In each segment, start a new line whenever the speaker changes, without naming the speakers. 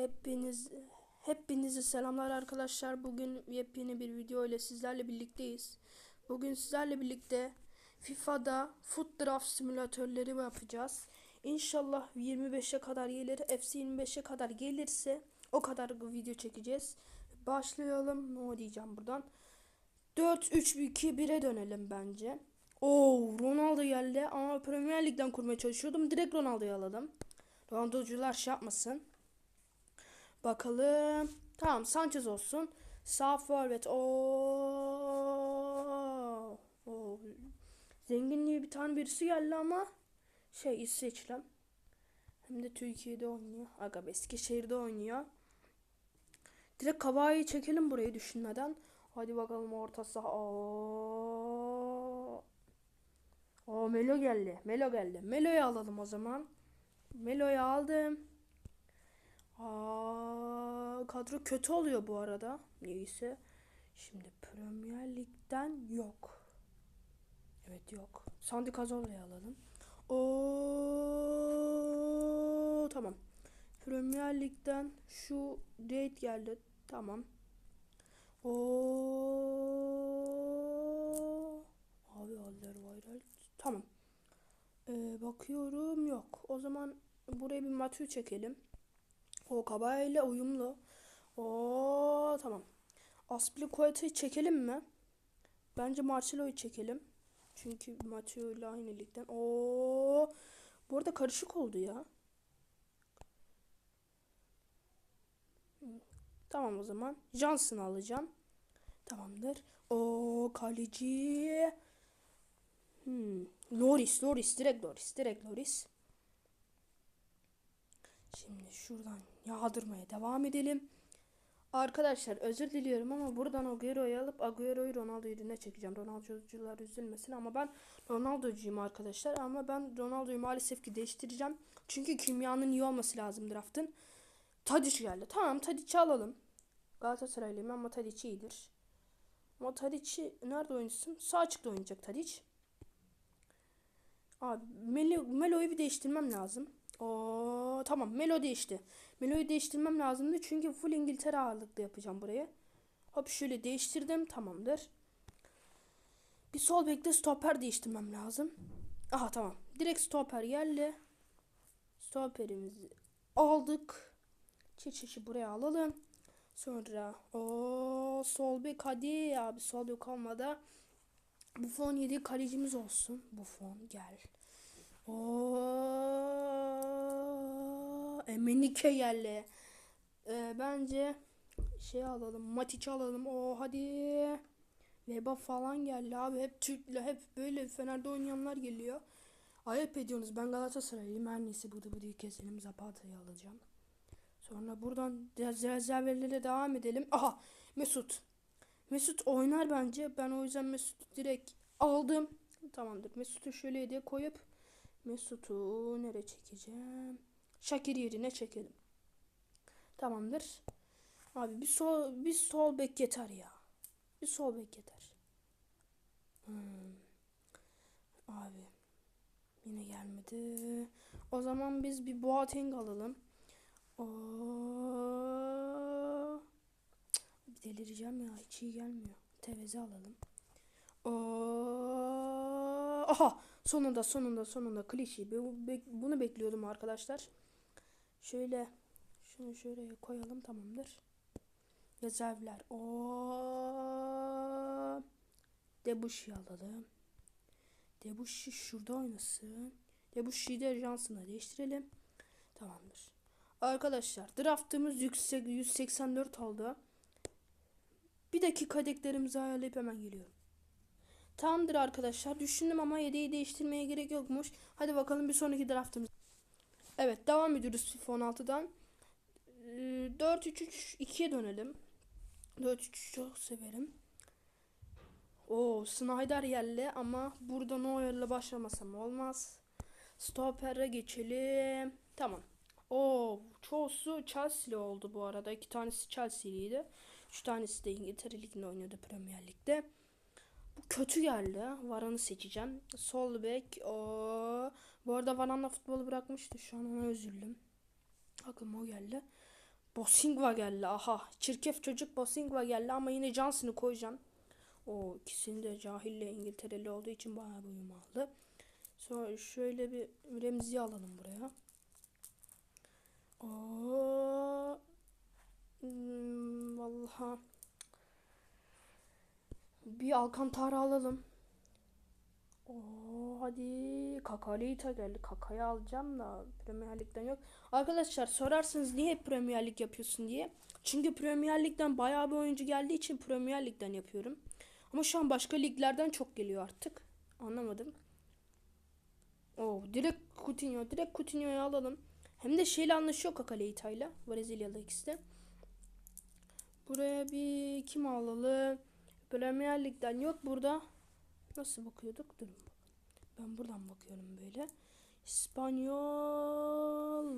Hepiniz hepinize selamlar arkadaşlar. Bugün yepyeni bir video ile sizlerle birlikteyiz. Bugün sizlerle birlikte FIFA'da Foot Draft simülatörleri yapacağız. İnşallah 25'e kadar gelir. FC 25'e kadar gelirse o kadar video çekeceğiz. Başlayalım. Ne diyeceğim buradan? 4 3 2 1'e dönelim bence. Oo Ronaldo geldi ama Premier Lig'den kurmaya çalışıyordum. Direkt Ronaldo'yu aladım. Ronaldo'cular şey yapmasın. Bakalım. Tamam Sanchez olsun. Sağ forvet. Oo. Zenginliği bir tane birisi geldi ama şey İsveç'ten. Hem de Türkiye'de oynuyor. Aga Eskişehir'de oynuyor. Direkt Kavai'yi çekelim burayı düşünmeden. Hadi bakalım orta saha. Oo Melo geldi. Melo geldi. Melo'yu alalım o zaman. Melo'yu aldım. Aa, kadro kötü oluyor bu arada. Neyse. Şimdi Premier Lig'den yok. Evet yok. Sandy Cazorla'yı alalım. Oo tamam. Premier Lig'den şu date geldi. Tamam. Oo abi Alderweireld. Tamam. Ee, bakıyorum yok. O zaman buraya bir Matthew çekelim. O Kabay ile uyumlu. O tamam. Aspilicueta'yı çekelim mi? Bence Marcelo'yu çekelim. Çünkü Mateo ile aynı ligden. O bu arada karışık oldu ya. Tamam o zaman. Johnson'ı alacağım. Tamamdır. O kaleci. Hmm. Loris, Loris, direkt Loris, direkt Loris. Şimdi şuradan yağdırmaya devam edelim. Arkadaşlar özür diliyorum ama buradan Agüero'yu alıp Agüero'yu Ronaldo yerine çekeceğim. Ronaldo'cular üzülmesin ama ben Ronaldo'cuyum arkadaşlar. Ama ben Ronaldo'yu maalesef ki değiştireceğim. Çünkü kimyanın iyi olması lazım draftın. Tadic geldi. Tamam Tadic'i alalım. Galatasaraylıyım ama Tadic iyidir. Ama Tadic'i nerede oynasın? Sağ açıkta oynayacak Tadic. Abi Melo, Melo'yu bir değiştirmem lazım. Oo tamam Melo değişti. Melo'yu değiştirmem lazımdı çünkü full İngiltere ağırlıklı yapacağım burayı. Hop şöyle değiştirdim tamamdır. Bir sol bekte stoper değiştirmem lazım. Aha tamam. Direkt stoper geldi. Stoperimizi aldık. Çeçişi buraya alalım. Sonra o sol bek hadi abi sol bek olmadı. Buffon yedi kalecimiz olsun. Buffon gel. Oo, Emenike geldi. Ee, bence şey alalım. Matic alalım. O hadi. Veba falan geldi abi. Hep Türk'le hep böyle Fener'de oynayanlar geliyor. Ayıp ediyorsunuz. Ben Galatasaraylıyım. Her neyse bu da bu değil keselim. Zapata'yı alacağım. Sonra buradan rezervelere devam edelim. Aha Mesut. Mesut oynar bence. Ben o yüzden Mesut'u direkt aldım. Tamamdır. Mesut'u şöyle diye koyup Mesut'u nereye çekeceğim? Şakir yerine çekelim. Tamamdır. Abi bir sol bir sol bek yeter ya. Bir sol bek yeter. Hmm. Abi yine gelmedi. O zaman biz bir Boateng alalım. Oo. Bir delireceğim ya. Hiç iyi gelmiyor. Tevezi alalım. Oo. Aha sonunda sonunda sonunda klişe. Bunu bekliyordum arkadaşlar. Şöyle şunu şöyle koyalım tamamdır. Rezervler. O Debuşi alalım. Debuşi şurada oynasın. Debuşi'yi de Johnson'a değiştirelim. Tamamdır. Arkadaşlar draftımız yüksek 184 oldu. Bir dakika deklerimizi ayarlayıp hemen geliyorum. Tamamdır arkadaşlar. Düşündüm ama yedeği değiştirmeye gerek yokmuş. Hadi bakalım bir sonraki draftımız. Evet devam ediyoruz FIFA 16'dan. Ee, 4-3-3-2'ye dönelim. 4-3-3 çok severim. O Snyder geldi ama burada Neuer'la başlamasam olmaz. Stopper'e geçelim. Tamam. O çoğusu Chelsea'li oldu bu arada. İki tanesi Chelsea'liydi. Üç tanesi de İngiltere Ligi'nde oynuyordu Premier Lig'de. Kötü geldi. Varan'ı seçeceğim. Sol bek. O. Bu arada Varan'la futbolu bırakmıştı. Şu an ona üzüldüm. Aklıma o geldi. Bosingva geldi. Aha. Çirkef çocuk Bosingva geldi ama yine Johnson'ı koyacağım. O ikisini de cahille İngiltereli olduğu için bayağı bir uyum aldı. Sonra şöyle bir Remzi alalım buraya. Oo. Hmm, vallahi bir Alcantara alalım. Oo, hadi Kakalita geldi. Kaka'yı alacağım da Premier Lig'den yok. Arkadaşlar sorarsınız niye Premier Lig yapıyorsun diye. Çünkü Premier Lig'den bayağı bir oyuncu geldiği için Premier Lig'den yapıyorum. Ama şu an başka liglerden çok geliyor artık. Anlamadım. Oo, direkt Coutinho. Direkt Coutinho'yu alalım. Hem de şeyle anlaşıyor Kakalita ile. Brezilyalı ikisi de. Buraya bir kim alalım? Premier Lig'den yok burada. Nasıl bakıyorduk? Durun. Ben buradan bakıyorum böyle. İspanyol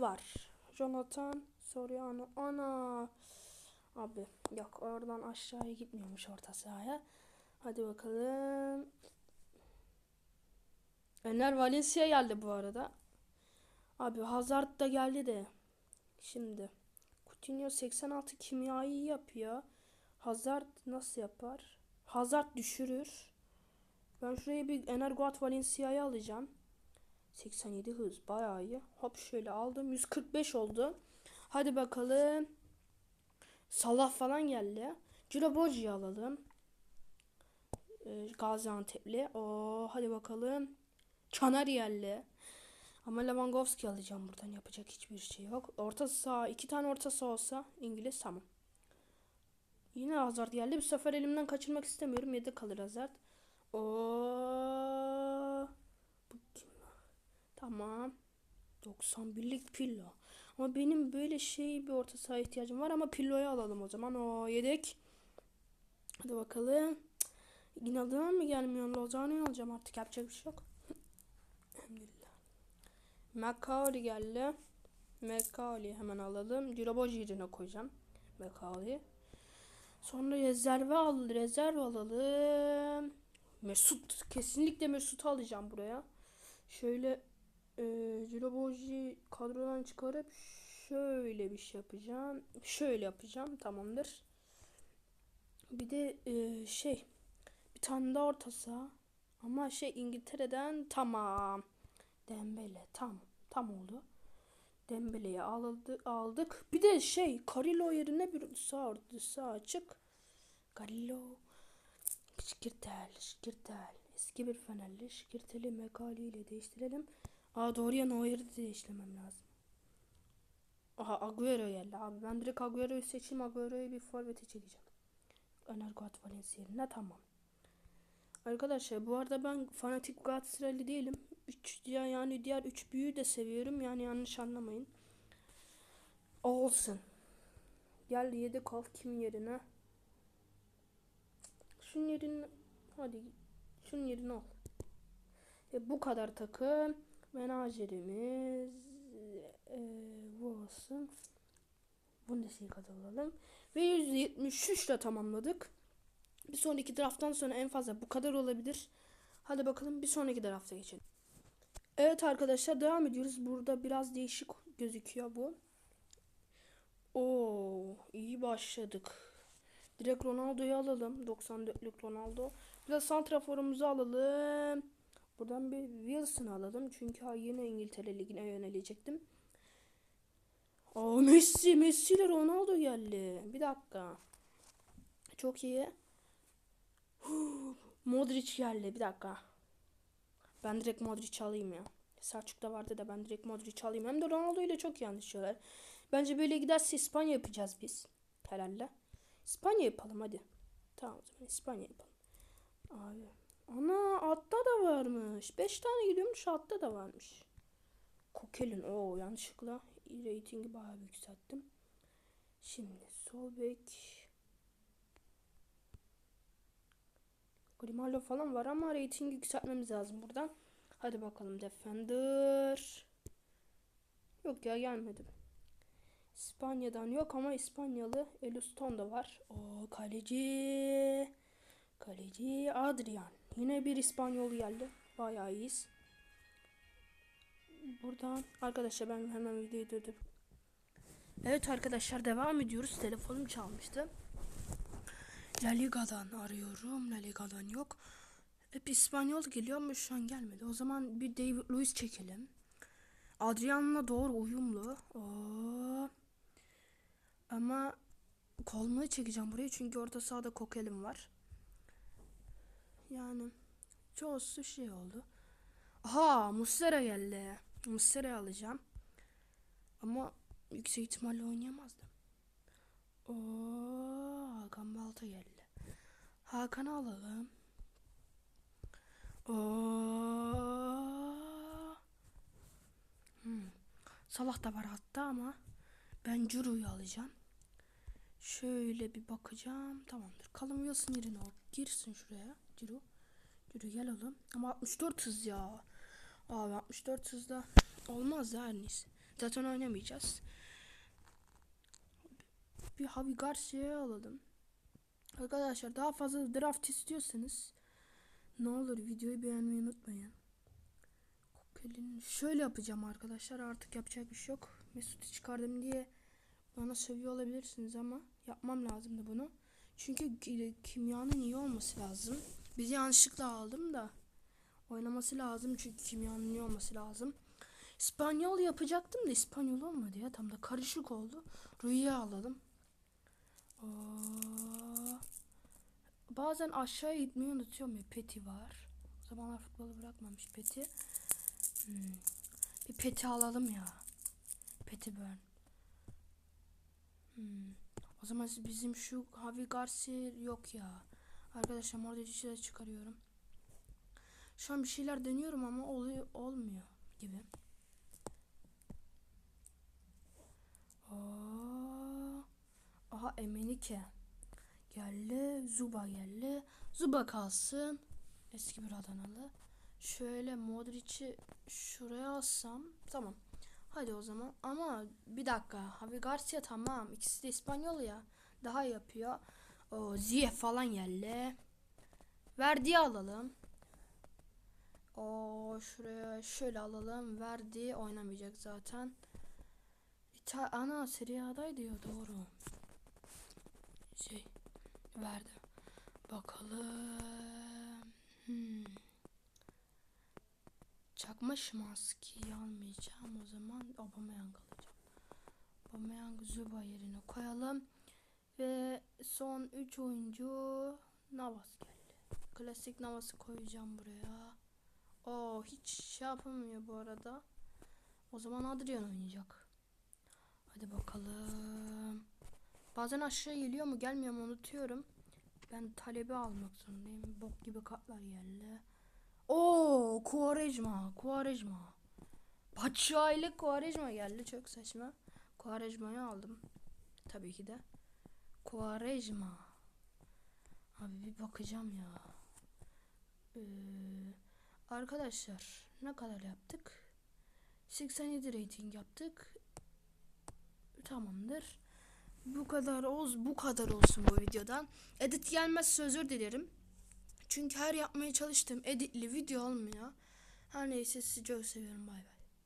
var. Jonathan Soriano. Ana. Abi yok oradan aşağıya gitmiyormuş orta sahaya. Hadi bakalım. Ener Valencia geldi bu arada. Abi Hazard da geldi de. Şimdi. Coutinho 86 kimyayı yapıyor. Hazard nasıl yapar? Hazard düşürür. Ben şuraya bir Energuat Valencia'yı alacağım. 87 hız bayağı iyi. Hop şöyle aldım. 145 oldu. Hadi bakalım. Salah falan geldi. Ciraboji'yi alalım. Ee, Gaziantep'li. Oo, hadi bakalım. Caner geldi. Ama Lewandowski alacağım buradan. Yapacak hiçbir şey yok. Orta saha. iki tane orta saha olsa İngiliz tamam. Yine Hazard geldi. Bu sefer elimden kaçırmak istemiyorum. Yedek kalır Hazard. O bu kim? Tamam. 91'lik Pillo. Ama benim böyle şey bir orta saha ihtiyacım var ama Pillo'yu alalım o zaman. O yedek. Hadi bakalım. İnadına mı gelmiyor? Lozano'yu alacağım artık. Yapacak bir şey yok. Elhamdülillah. Macaulay geldi. Macaulay hemen alalım. Diraboji yerine koyacağım. Macaulay. Sonra rezerve al, rezerv alalım. Mesut kesinlikle Mesut alacağım buraya. Şöyle e, Jiroboji kadrodan çıkarıp şöyle bir şey yapacağım. Şöyle yapacağım. Tamamdır. Bir de e, şey bir tane daha orta saha. Ama şey İngiltere'den tamam. Dembele tam tam oldu. Dembele'yi aldı, aldık. Bir de şey Carillo yerine bir sağ orta sağ açık. Carillo Şikirtel, Şikirtel. Eski bir Fenerli Şikirtel'i Mekali ile değiştirelim. Aa doğru ya Neuer'i de değiştirmem lazım. Aha Agüero geldi abi. Ben direkt Agüero'yu seçeyim. Agüero'yu bir forvete çekeceğim. Energot Valencia yerine tamam. Arkadaşlar bu arada ben fanatik Galatasaraylı değilim. Üç, yani diğer üç büyüğü de seviyorum. Yani yanlış anlamayın. Olsun. Gel yedek al kim yerine? Şunun yerine hadi şunun yerine al. E, bu kadar takım. Menajerimiz e, bu olsun. Bundesliga'da olalım. Ve %73 ile tamamladık. Bir sonraki drafttan sonra en fazla bu kadar olabilir. Hadi bakalım bir sonraki drafta geçelim. Evet arkadaşlar devam ediyoruz. Burada biraz değişik gözüküyor bu. Oo iyi başladık. Direkt Ronaldo'yu alalım. 94'lük Ronaldo. Bir de santraforumuzu alalım. Buradan bir Wilson alalım. Çünkü yine İngiltere Ligi'ne yönelecektim. Aa Messi, Messi ile Ronaldo geldi. Bir dakika. Çok iyi. Modric geldi. Bir dakika. Ben direkt Modric alayım ya. Selçuk'ta vardı da ben direkt Modric alayım. Hem de Ronaldo ile çok iyi anlaşıyorlar. Bence böyle giderse İspanya yapacağız biz. Herhalde. İspanya yapalım hadi. Tamam o zaman İspanya yapalım. Abi. Ana altta da varmış. 5 tane gidiyormuş altta da varmış. Kokelin. o yanlışlıkla ratingi bayağı yükselttim. Şimdi sol bek. Grimaldo falan var ama ratingi yükseltmemiz lazım buradan. Hadi bakalım Defender. Yok ya gelmedi. İspanya'dan yok ama İspanyalı Eluston da var. O kaleci. Kaleci Adrian. Yine bir İspanyol geldi. Bayağı iyiyiz. Buradan arkadaşlar ben hemen videoyu durdurup Evet arkadaşlar devam ediyoruz. Telefonum çalmıştı. La Liga'dan arıyorum. La Liga'dan yok. Hep İspanyol geliyor ama şu an gelmedi. O zaman bir David Luiz çekelim. Adrian'la doğru uyumlu. Oo. Ama kolmayı çekeceğim buraya çünkü orta sahada Kokelim var. Yani çoğusu şey oldu. Aha Muslera geldi. Muslera alacağım. Ama yüksek ihtimalle oynayamazdım. Oo, Hakan Balta geldi. Hakan'ı alalım. Hmm. Salah da var hatta ama ben Curu'yu alacağım. Şöyle bir bakacağım. Tamamdır. Callum Wilson yerine o. Girsin şuraya. Curu. Curu gel oğlum. Ama 64 hız ya. Abi 64 hızda olmaz ya her neyse. Zaten oynamayacağız. Bir Javi Garcia'yı alalım. Arkadaşlar daha fazla draft istiyorsanız ne olur videoyu beğenmeyi unutmayın. Kokelin şöyle yapacağım arkadaşlar artık yapacak bir şey yok. Mesut'u çıkardım diye bana sövüyor olabilirsiniz ama yapmam lazımdı bunu. Çünkü ki- kimyanın iyi olması lazım. Bizi yanlışlıkla aldım da oynaması lazım çünkü kimyanın iyi olması lazım. İspanyol yapacaktım da İspanyol olmadı ya tam da karışık oldu. Rüya alalım. Oo. Bazen aşağıya gitmeyi unutuyorum ya Peti var. O zamanlar futbolu bırakmamış Peti. Hmm. Bir Peti alalım ya. Peti Burn. Hmm. O zaman bizim şu Javi Garcia yok ya. Arkadaşlar orada de çıkarıyorum. Şu an bir şeyler deniyorum ama oluyor olmuyor gibi. Oo. Aha Emenike. Geldi. Zuba geldi. Zuba kalsın. Eski bir Adanalı. Şöyle Modric'i şuraya alsam. Tamam. Hadi o zaman. Ama bir dakika. Javi Garcia tamam. İkisi de İspanyol ya. Daha yapıyor. O Ziyeh falan geldi. Verdi'yi alalım. O şuraya şöyle alalım. Verdi oynamayacak zaten. İta ana Serie A'daydı ya doğru. Şey verdi. Bakalım. Hmm. Çakma Şimanski'yi almayacağım o zaman Aubameyang alacağım. Aubameyang Zuba yerine koyalım. Ve son 3 oyuncu Navas geldi. Klasik Navas'ı koyacağım buraya. O hiç şey yapamıyor bu arada. O zaman Adrian oynayacak. Hadi bakalım. Bazen aşağı geliyor mu gelmiyor mu unutuyorum. Ben talebi almak zorundayım. Bok gibi kartlar geldi. Oo, Quaresma, Quaresma. Paça ile Quaresma geldi. Çok saçma. Quaresma'yı aldım. Tabii ki de. Quaresma. Abi bir bakacağım ya. Ee, arkadaşlar ne kadar yaptık? 87 rating yaptık. Tamamdır. Bu kadar oz bu kadar olsun bu videodan. Edit gelmezse özür dilerim. Çünkü her yapmaya çalıştım editli video olmuyor. Her neyse sizi çok seviyorum bay bay.